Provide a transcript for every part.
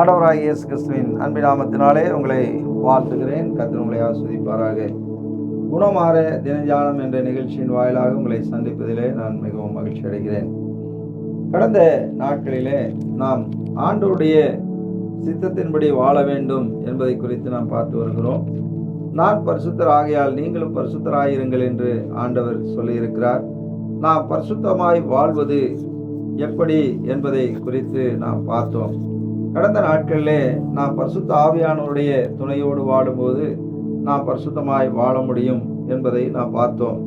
ஆண்டவராக இயேசு கிறிஸ்துவின் அன்பின் நாமத்தினாலே உங்களை வாழ்த்துகிறேன். கத்தன் உங்களை ஆஸ்வதிப்பாராக குணமாற தினஜானம் என்ற நிகழ்ச்சியின் வாயிலாக உங்களை சந்திப்பதிலே நான் மிகவும் மகிழ்ச்சி அடைகிறேன். கடந்த நாட்களிலே நாம் ஆண்டோடைய சித்தத்தின்படி வாழ வேண்டும் என்பதை குறித்து நாம் பார்த்து வருகிறோம். நான் பரிசுத்தர் ஆகையால் நீங்களும் பரிசுத்தராயிருங்கள் என்று ஆண்டவர் சொல்லியிருக்கிறார். நாம் பரிசுத்தமாய் வாழ்வது எப்படி என்பதை குறித்து நாம் பார்த்தோம். கடந்த நாட்களிலே நாம் பரிசுத்த ஆவியானவருடைய துணையோடு வாழும்போது நாம் பரிசுத்தமாய் வாழ முடியும் என்பதை நாம் பார்த்தோம்.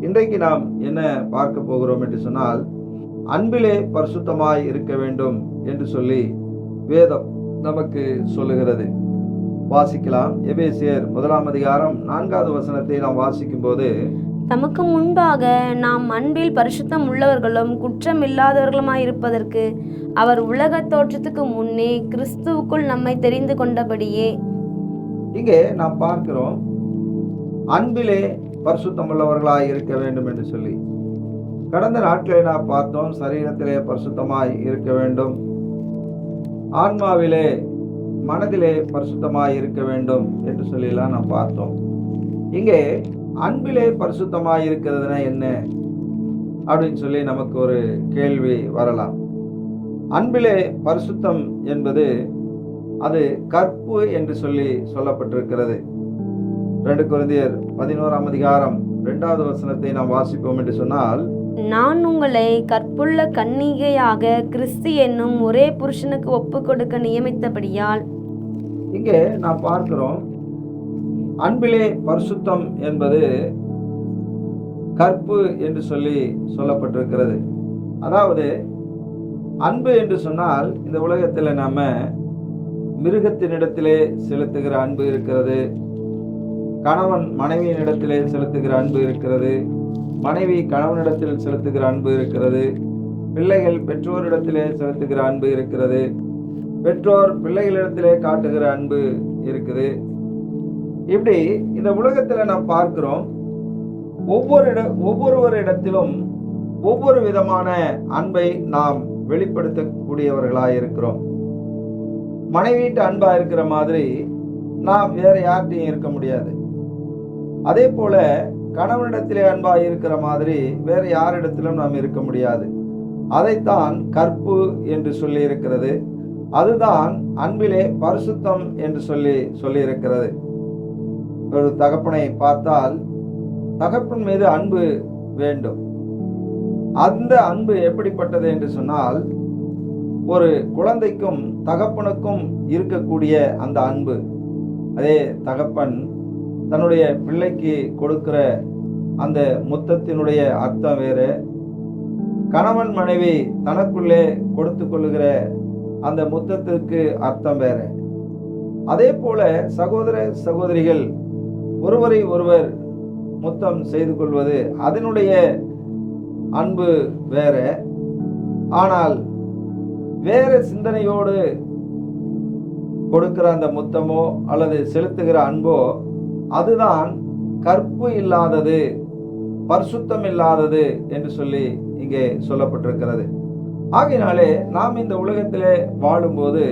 இன்றைக்கு நாம் என்ன பார்க்க போகிறோம் என்று சொன்னால் அன்பிலே பரிசுத்தமாய் இருக்க வேண்டும் என்று சொல்லி வேதம் நமக்கு சொல்லுகிறது. வாசிக்கலாம். எபேசியர் முதலாம் அதிகாரம் நான்காவது வசனத்தை நாம் வாசிக்கும் போது தமக்கு முன்பாக நாம் அன்பில் பரிசுத்தம் உள்ளவர்களும் குற்றம் இல்லாதவர்களுமாயிருப்பதற்கு அவர் உலகத் தோற்றத்துக்கு முன்னே கிறிஸ்துவுக்குள் நம்மை தெரிந்து கொண்டபடியே. இங்கே நாம் பார்க்கிறோம் அன்பிலே பரிசுத்தம் உள்ளவர்களாய் இருக்க வேண்டும் என்று சொல்லி. கடந்த நாட்களை நாம் பார்த்தோம் சரீரத்திலே பரிசுத்தமாய் இருக்க வேண்டும். ஆன்மாவிலே மனதிலே பரிசுத்தமாய் இருக்க வேண்டும் என்று சொல்லிலாம் நாம் பார்த்தோம். இங்கே அன்பிலே பரிசுத்தமாய் இருக்கிறதுனா என்ன? அப்படின்னு சொல்லி நமக்கு ஒரு கேள்வி வரலாம். அன்பிலே பரிசுத்தம் என்பது அது கற்பு என்று சொல்லி சொல்லப்பட்டிருக்கிறது. ரெண்டு குருந்தியர் பதினோராம் அதிகாரம் இரண்டாவது வசனத்தை நாம் வாசிப்போம் என்று சொன்னால் நான் உங்களை கற்புள்ள கன்னிகையாக கிறிஸ்து என்னும் ஒரே புருஷனுக்கு ஒப்பு கொடுக்க நியமித்தபடியால் இங்கே நாம் பார்க்கிறோம் அன்பிலே பரிசுத்தம் என்பது கற்பு என்று சொல்லி சொல்லப்பட்டிருக்கிறது. அதாவது அன்பு என்று சொன்னால் இந்த உலகத்தில் நாம் மிருகத்தினிடத்திலே செலுத்துகிற அன்பு இருக்கிறது. கணவன் மனைவியினிடத்திலே செலுத்துகிற அன்பு இருக்கிறது. மனைவி கணவனிடத்தில் செலுத்துகிற அன்பு இருக்கிறது. பிள்ளைகள் பெற்றோரிடத்திலே செலுத்துகிற அன்பு இருக்கிறது. பெற்றோர் பிள்ளைகளிடத்திலே காட்டுகிற அன்பு இருக்குது. இப்படி இந்த உலகத்தில் நாம் பார்க்கிறோம் ஒவ்வொரு இட ஒவ்வொருவரிடத்திலும் ஒவ்வொரு விதமான அன்பை நாம் வெளிப்படுத்தக்கூடியவர்களாக இருக்கிறோம். மனைவிட்டு அன்பா இருக்கிற மாதிரி நாம் வேற யார்கிட்டையும் இருக்க முடியாது. அதே போல கணவனிடத்திலே அன்பா இருக்கிற மாதிரி வேற யாரிடத்திலும் நாம் இருக்க முடியாது. அதைத்தான் கற்பு என்று சொல்லி இருக்கிறது. அதுதான் அன்பிலே பரிசுத்தம் என்று சொல்லி சொல்லியிருக்கிறது. ஒரு தகப்பனை பார்த்தால் தகப்பன் மீது அன்பு வேண்டும். அந்த அன்பு எப்படிப்பட்டது என்று சொன்னால் ஒரு குழந்தைக்கும் தகப்பனுக்கும் இருக்கக்கூடிய அந்த அன்பு. அதே தகப்பன் தன்னுடைய பிள்ளைக்கு கொடுக்கிற அந்த முத்தத்தினுடைய அர்த்தம் வேறு. கணவன் மனைவி தனக்குள்ளே கொடுத்து கொள்ளுகிற அந்த முத்தத்திற்கு அர்த்தம் வேறு. அதே போல சகோதர சகோதரிகள் ஒருவரை ஒருவர் முத்தம் செய்து கொள்வது அதனுடைய அன்பு வேற. ஆனால் வேற சிந்தனையோடு கொடுக்கிற அந்த முத்தமோ அல்லது செலுத்துகிற அன்போ அதுதான் கற்பு இல்லாதது பரிசுத்தம் இல்லாதது என்று சொல்லி இங்கே சொல்லப்பட்டிருக்கிறது. ஆகையினாலே நாம் இந்த உலகத்திலே வாழும்போது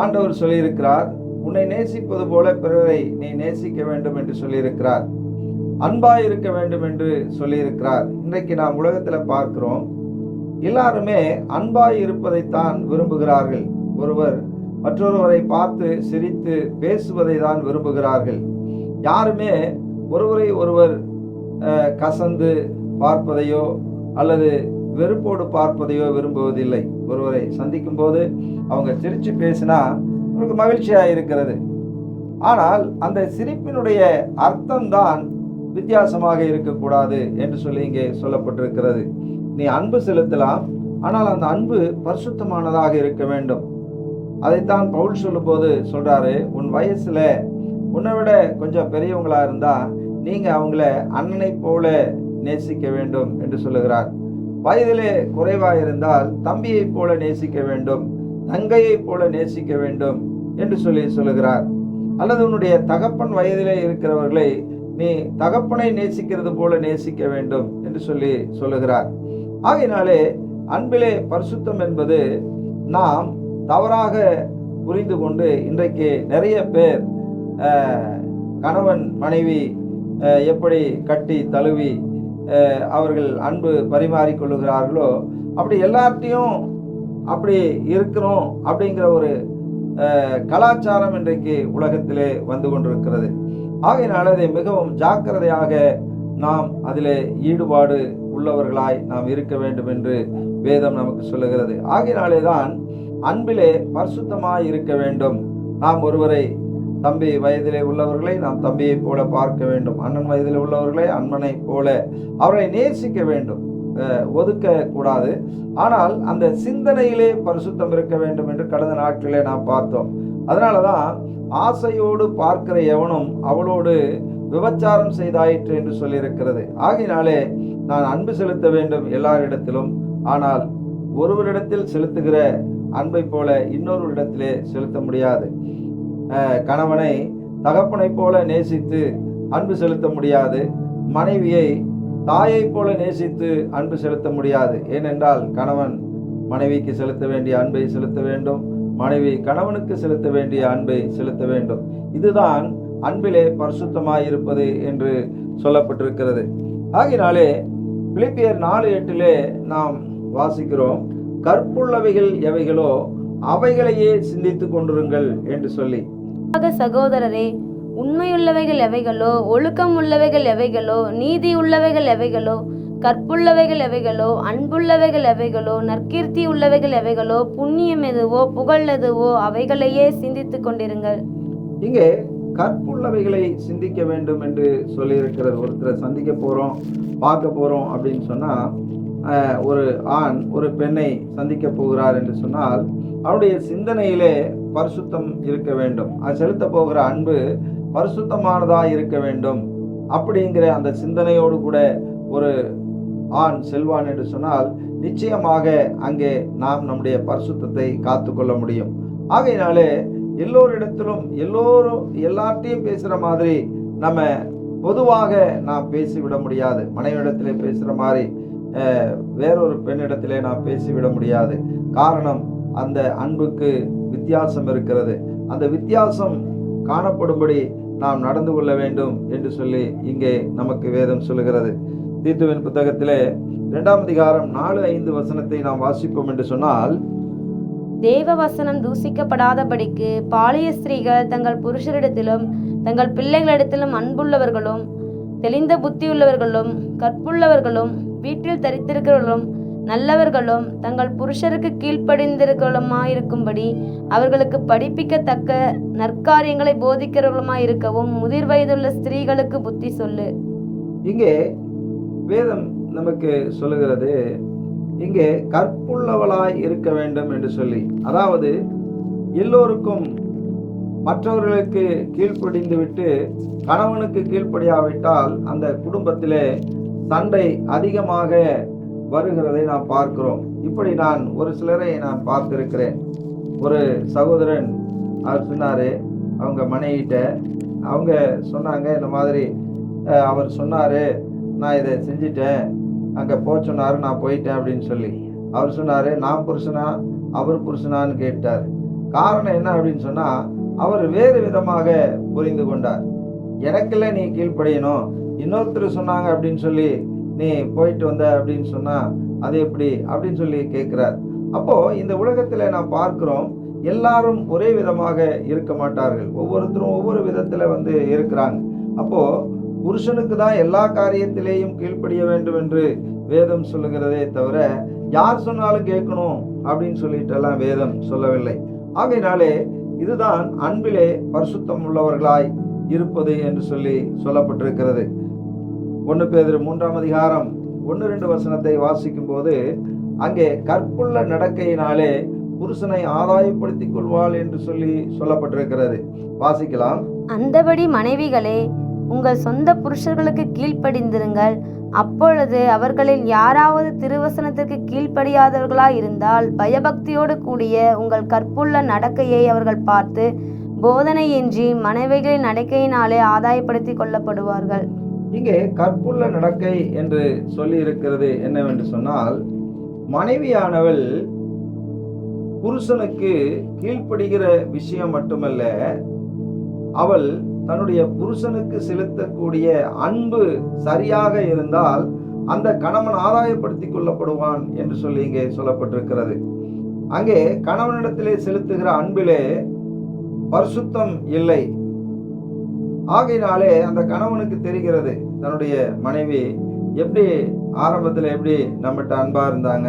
ஆண்டவர் சொல்லியிருக்கிறார் உன்னை நேசிப்பது போல பிறரை நீ நேசிக்க வேண்டும் என்று சொல்லியிருக்கிறார். அன்பாய் இருக்க வேண்டும் என்று சொல்லியிருக்கிறார். இன்றைக்கு நாம் உலகத்தில் பார்க்கிறோம் எல்லாருமே அன்பாய் இருப்பதைத்தான் விரும்புகிறார்கள். ஒருவர் மற்றொருவரை பார்த்து சிரித்து பேசுவதை தான் விரும்புகிறார்கள். யாருமே ஒருவரை ஒருவர் கசந்து பார்ப்பதையோ அல்லது வெறுப்போடு பார்ப்பதையோ விரும்புவதில்லை. ஒருவரை சந்திக்கும் போது அவங்க சிரித்து பேசினா உங்களுக்கு மகிழ்ச்சியாக இருக்கிறது. ஆனால் அந்த சிரிப்பினுடைய அர்த்தம்தான் வித்தியாசமாக இருக்கக்கூடாது என்று சொல்லி இங்கே சொல்லப்பட்டிருக்கிறது. நீ அன்பு செலுத்தலாம் ஆனால் அந்த அன்பு பரிசுத்தமானதாக இருக்க வேண்டும். அதைத்தான் பவுல் சொல்லும்போது சொல்கிறாரு உன் வயசில் உன்னை விட கொஞ்சம் பெரியவங்களாக இருந்தால் நீங்கள் அவங்கள அண்ணனை போல நேசிக்க வேண்டும் என்று சொல்லுகிறார். வயதிலே குறைவாக இருந்தால் தம்பியைப் போல நேசிக்க வேண்டும் தங்கையைப் போல நேசிக்க வேண்டும் என்று சொல்லி சொல்லுகிறார். அல்லது உன்னுடைய தகப்பன் வயதிலே இருக்கிறவர்களை நீ தகப்பனை நேசிக்கிறது போல நேசிக்க வேண்டும் என்று சொல்லி சொல்லுகிறார். ஆகையினாலே அன்பிலே பரிசுத்தம் என்பது நாம் தவறாக புரிந்து கொண்டு இன்றைக்கு நிறைய பேர் கணவன் மனைவி எப்படி கட்டி தழுவி அவர்கள் அன்பு பரிமாறிக்கொள்ளுகிறார்களோ அப்படி எல்லார்ட்டையும் அப்படி இருக்கிறோம் அப்படிங்கிற ஒரு கலாச்சாரம் இன்றைக்கு உலகத்திலே வந்து கொண்டிருக்கிறது. ஆகையினால் அதை மிகவும் ஜாக்கிரதையாக நாம் அதிலே ஈடுபாடு உள்ளவர்களாய் நாம் இருக்க வேண்டும் என்று வேதம் நமக்கு சொல்லுகிறது. ஆகையினாலே தான் அன்பிலே பரிசுத்தமாய் இருக்க வேண்டும். நாம் ஒருவரை தம்பி வயதிலே உள்ளவர்களை நாம் தம்பியைப் போல பார்க்க வேண்டும். அண்ணன் வயதில் உள்ளவர்களை அண்ணனை போல அவரை நேசிக்க வேண்டும். ஒதுக்கக்கூடாது. ஒதுக்க கூடாது ஆனால் அந்த சிந்தனையிலே பரிசுத்தம் இருக்க வேண்டும் என்று கடந்த நாட்களிலே நாம் பார்த்தோம். அதனால தான் ஆசையோடு பார்க்கிற எவனும் அவளோடு விபச்சாரம் செய்தாயிற்று என்று சொல்லியிருக்கிறது. ஆகையினாலே நான் அன்பு செலுத்த வேண்டும் எல்லாரிடத்திலும். ஆனால் ஒருவரிடத்தில் செலுத்துகிற அன்பை போல இன்னொருவரிடத்திலே செலுத்த முடியாது. கணவனை தகப்பனைப் போல நேசித்து அன்பு செலுத்த முடியாது. மனைவியை தாயைப் போல நேசித்து அன்பு செலுத்த முடியாது. ஏனென்றால் கணவன் மனைவிக்கு செலுத்த வேண்டிய அன்பை செலுத்த வேண்டும். மனைவி கணவனுக்கு செலுத்த வேண்டிய அன்பை செலுத்த வேண்டும். இதுதான் அன்பிலே பரிசுத்தமாய் இருப்பது என்று சொல்லப்பட்டிருக்கிறது. ஆகினாலே பிலிப்பியர் நாலு எட்டிலே நாம் வாசிக்கிறோம் கற்புள்ளவைகள் எவைகளோ அவைகளையே சிந்தித்துக் கொண்டிருங்கள் என்று சொல்லி. சகோதரரே உண்மையுள்ளவைகள் எவைகளோ ஒழுக்கம் உள்ளவைகள் எவைகளோ நீதி உள்ளவைகள் எவைகளோ கற்புள்ளவைகள் எவைகளோ அன்புள்ளவைகள் எவைகளோ நற்கீர்த்தி உள்ளவைகள் எவைகளோ புண்ணியம் எதுவோ புகழ் எதுவோ அவைகளையே சிந்தித்து கொண்டிருங்கள். இங்கே கற்புள்ளவைகளை சிந்திக்க வேண்டும் என்று சொல்லியிருக்கிறது ஒருத்தரை சந்திக்க போகிறோம் பார்க்க போகிறோம் அப்படின்னு சொன்னால் ஒரு ஆண் ஒரு பெண்ணை சந்திக்க போகிறார் என்று சொன்னால் அவருடைய சிந்தனையிலே பரிசுத்தம் இருக்க வேண்டும். அது செலுத்த போகிற அன்பு பரிசுத்தமானதாக இருக்க வேண்டும். அப்படிங்கிற அந்த சிந்தனையோடு கூட ஒரு ஆண் செல்வான் என்று சொன்னால் நிச்சயமாக அங்கே நாம் நம்முடைய பரிசுத்தத்தை காத்துக்கொள்ள முடியும். ஆகையினாலே எல்லோரிடத்திலும் எல்லோரும் எல்லார்ட்டையும் பேசுகிற மாதிரி நம்ம பொதுவாக நாம் பேசிவிட முடியாது. மனைவிடத்திலே பேசுகிற மாதிரி வேறொரு பெண்ணிடத்திலே நாம் பேசிவிட முடியாது. காரணம் அந்த அன்புக்கு வித்தியாசம் இருக்கிறது. அந்த வித்தியாசம் காணப்படும்படி நாம் நடந்து கொள்ள வேண்டும் என்று சொல்லி இங்கே நமக்கு வேதம் சொல்லுகிறது. தீத்துவின் புத்தகத்திலே இரண்டாம் அதிகாரம் நாலு ஐந்து வசனத்தை நாம் வாசிப்போம் என்று சொன்னால் தேவ வசனம் தூசிக்கப்படாதபடிக்கு பாலிய ஸ்திரீகள் தங்கள் புருஷரிடத்திலும் தங்கள் பிள்ளைகளிடத்திலும் அன்புள்ளவர்களும் தெளிந்த புத்தியுள்ளவர்களும் கற்புள்ளவர்களும் வீட்டில் தரித்திருக்கிறவர்களும் நல்லவர்களும் தங்கள் புருஷருக்கு கீழ்ப்படிந்திருக்கிறவர்களுமாயிருக்கும்படி அவர்களுக்கு படிப்பிக்கத்தக்க நற்காரியங்களை போதிக்கிறவர்களுமாயிருக்கவும் முதிர் வயதுள்ள ஸ்திரீகளுக்கு புத்தி சொல்லு. இங்கே வேதம் நமக்கு சொல்லுகிறது இங்கே கற்புள்ளவளாய் இருக்க வேண்டும் என்று சொல்லி. அதாவது எல்லோருக்கும் மற்றவர்களுக்கு கீழ்ப்படிந்து விட்டு கணவனுக்கு கீழ்ப்படியாவிட்டால் அந்த குடும்பத்திலே சண்டை அதிகமாக வருகிறதை நாம் பார்க்கிறோம். இப்படி நான் ஒரு சிலரை நான் பார்த்திருக்கிறேன். ஒரு சகோதரன் அவர் சொன்னார் அவங்க மனைவிட்ட. அவங்க சொன்னாங்க இந்த மாதிரி அவர் சொன்னார் நான் இதை செஞ்சிட்டேன். அங்கே போக சொன்னார் நான் போயிட்டேன் அப்படின்னு சொல்லி. அவர் சொன்னார் நான் புருஷனா? அவர் புருஷனான்னு கேட்டார். காரணம் என்ன அப்படின்னு சொன்னால் அவர் வேறு விதமாக புரிந்து கொண்டார். எனக்குள்ள நீ கீழ்ப்படியணும். இன்னொருத்தர் சொன்னாங்க அப்படின்னு சொல்லி நீ போயிட்டு வந்த அப்படின்னு சொன்னால் அது எப்படி? அப்படின்னு சொல்லி கேட்குறார். அப்போது இந்த உலகத்தில் நான் பார்க்கிறோம் எல்லாரும் ஒரே விதமாக இருக்க மாட்டார்கள். ஒவ்வொருத்தரும் ஒவ்வொரு விதத்தில் வந்து இருக்கிறாங்க. அப்போது புருஷனுக்கு தான் எல்லா காரியத்திலேயும் கீழ்ப்படிய வேண்டும் என்று வேதம் சொல்லுகிறதே தவிர யார் சொன்னாலும் கேட்கணும் அப்படின்னு சொல்லிட்டெல்லாம் வேதம் சொல்லவில்லை. ஆகையினாலே இதுதான் அன்பிலே பரிசுத்தம் உள்ளவர்களாய் இருப்பது என்று சொல்லி சொல்லப்பட்டிருக்கிறது. ஒன்று பேர் மூன்றாம் அதிகாரம் ஒன்று ரெண்டு வசனத்தை வாசிக்கும் போது அங்கே கற்புள்ள நடக்கையினாலே புருஷனை ஆதாயப்படுத்திக் கொள்வாள் என்று சொல்லி சொல்லப்பட்டிருக்கிறது. வாசிக்கலாம். அந்தபடி மனைவிகளே உங்கள் சொந்த புருஷர்களுக்கு கீழ்ப்படிந்திருங்கள். அப்பொழுது அவர்களில் யாராவது திருவசனத்திற்கு கீழ்ப்படியாதவர்களாய் இருந்தால் பயபக்தியோடு கூடிய உங்கள் கற்புள்ள நடக்கையை அவர்கள் பார்த்து போதனையின்றி மனைவிகளின் நடக்கையினாலே ஆதாயப்படுத்தி கொள்ளப்படுவார்கள். இங்கே கற்புள்ள நடக்கை என்று சொல்லி இருக்கிறது என்னவென்று சொன்னால் மனைவியானவள் புருஷனுக்கு கீழ்ப்படுகிற விஷயம் மட்டுமல்ல அவள் தன்னுடைய புருஷனுக்கு செலுத்தக்கூடிய அன்பு சரியாக இருந்தால் அந்த கணவன் ஆதாயப்படுத்தி கொள்ளப்படுவான் என்று சொல்லி இங்கே சொல்லப்பட்டிருக்கிறது. அங்கே கணவனிடத்திலே செலுத்துகிற அன்பிலே பரிசுத்தம் இல்லை. ஆகையினாலே அந்த கணவனுக்கு தெரிகிறது தன்னுடைய மனைவி எப்படி ஆரம்பத்தில் எப்படி நம்மகிட்ட அன்பாக இருந்தாங்க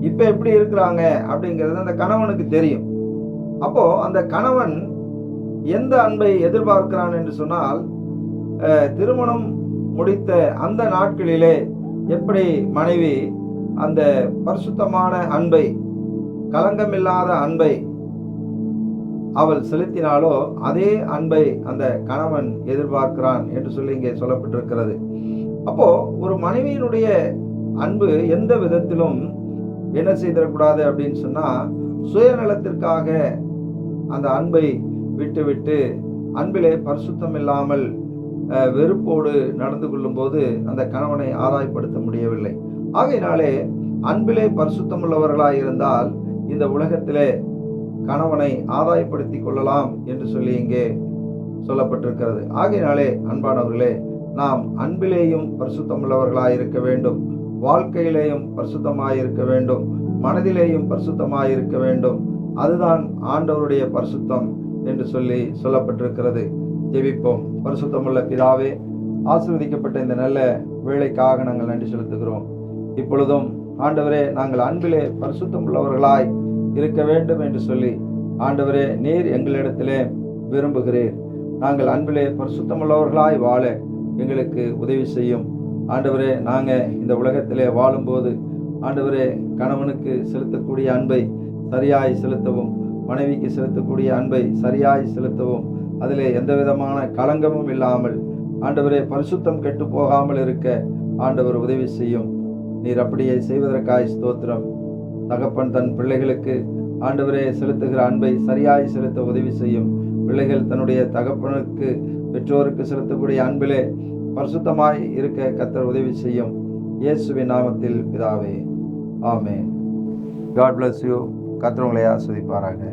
இப்போ எப்படி இருக்கிறாங்க அப்படிங்கிறது அந்த கணவனுக்கு தெரியும். அப்போ அந்த கணவன் எந்த அன்பை எதிர்பார்க்கிறான் என்று சொன்னால் திருமணம் முடித்த அந்த நாட்களிலே எப்படி மனைவி அந்த பரிசுத்தமான அன்பை களங்கமில்லாத அன்பை அவள் செலுத்தினாலோ அதே அன்பை அந்த கணவன் எதிர்பார்க்கிறான் என்று சொல்லி இங்கே சொல்லப்பட்டிருக்கிறது. அப்போ ஒரு மனைவியினுடைய அன்பு எந்த விதத்திலும் என்ன செய்திடக்கூடாது அப்படின்னு சொன்னா சுயநலத்திற்காக அந்த அன்பை விட்டுவிட்டு அன்பிலே பரிசுத்தம் இல்லாமல் வெறுப்போடு நடந்து கொள்ளும்போது அந்த கணவனை ஆதாயப்படுத்த முடியவில்லை. ஆகையினாலே அன்பிலே பரிசுத்தம் உள்ளவர்களாக இருந்தால் இந்த உலகத்திலே கணவனை ஆதாயப்படுத்தி கொள்ளலாம் என்று சொல்லி இங்கே சொல்லப்பட்டிருக்கிறது. ஆகையினாலே அன்பானவர்களே நாம் அன்பிலேயும் பரிசுத்தமுள்ளவர்களாக இருக்க வேண்டும். வாழ்க்கையிலேயும் பரிசுத்தமாக இருக்க வேண்டும். மனதிலேயும் பரிசுத்தமாக இருக்க வேண்டும். அதுதான் ஆண்டவருடைய பரிசுத்தம் என்று சொல்லி சொல்லப்பட்டிருக்கிறது. ஜெபிப்போம். பரிசுத்தமுள்ள பிதாவே ஆசிர்வதிக்கப்பட்ட இந்த நல்ல வேலைக்காக நாங்கள் நன்றி செலுத்துகிறோம். இப்பொழுதும் ஆண்டவரே நாங்கள் அன்பிலே பரிசுத்தமுள்ளவர்களாய் இருக்க வேண்டும் என்று சொல்லி ஆண்டவரே நீர் எங்களிடத்திலே விரும்புகிறீர். நாங்கள் அன்பிலே பரிசுத்தமுள்ளவர்களாய் வாழ எங்களுக்கு உதவி செய்யும். ஆண்டவரே நாங்கள் இந்த உலகத்திலே வாழும்போது ஆண்டவரே கணவனுக்கு செலுத்தக்கூடிய அன்பை சரியாய் செலுத்தவும் மனைவிக்கு செலுத்தக்கூடிய அன்பை சரியாய் செலுத்தவும் அதிலே எந்த விதமான களங்கமும் இல்லாமல் ஆண்டவரே பரிசுத்தம் கெட்டு போகாமல் இருக்க ஆண்டவர் உதவி செய்யும். நீர் அப்படியே செய்வதற்காய் ஸ்தோத்திரம். தகப்பன் தன் பிள்ளைகளுக்கு ஆண்டவரே செலுத்துகிற அன்பை சரியாய் செலுத்த உதவி செய்யும். பிள்ளைகள் தன்னுடைய தகப்பனுக்கு பெற்றோருக்கு செலுத்தக்கூடிய அன்பிலே பரிசுத்தமாய் இருக்க கத்தர் உதவி செய்யும். இயேசுவின் நாமத்தில் பிதாவே. ஆமே காட் பிளஸ் யூ கத்திரவங்களை ஆஸ்வதிப்பாராங்க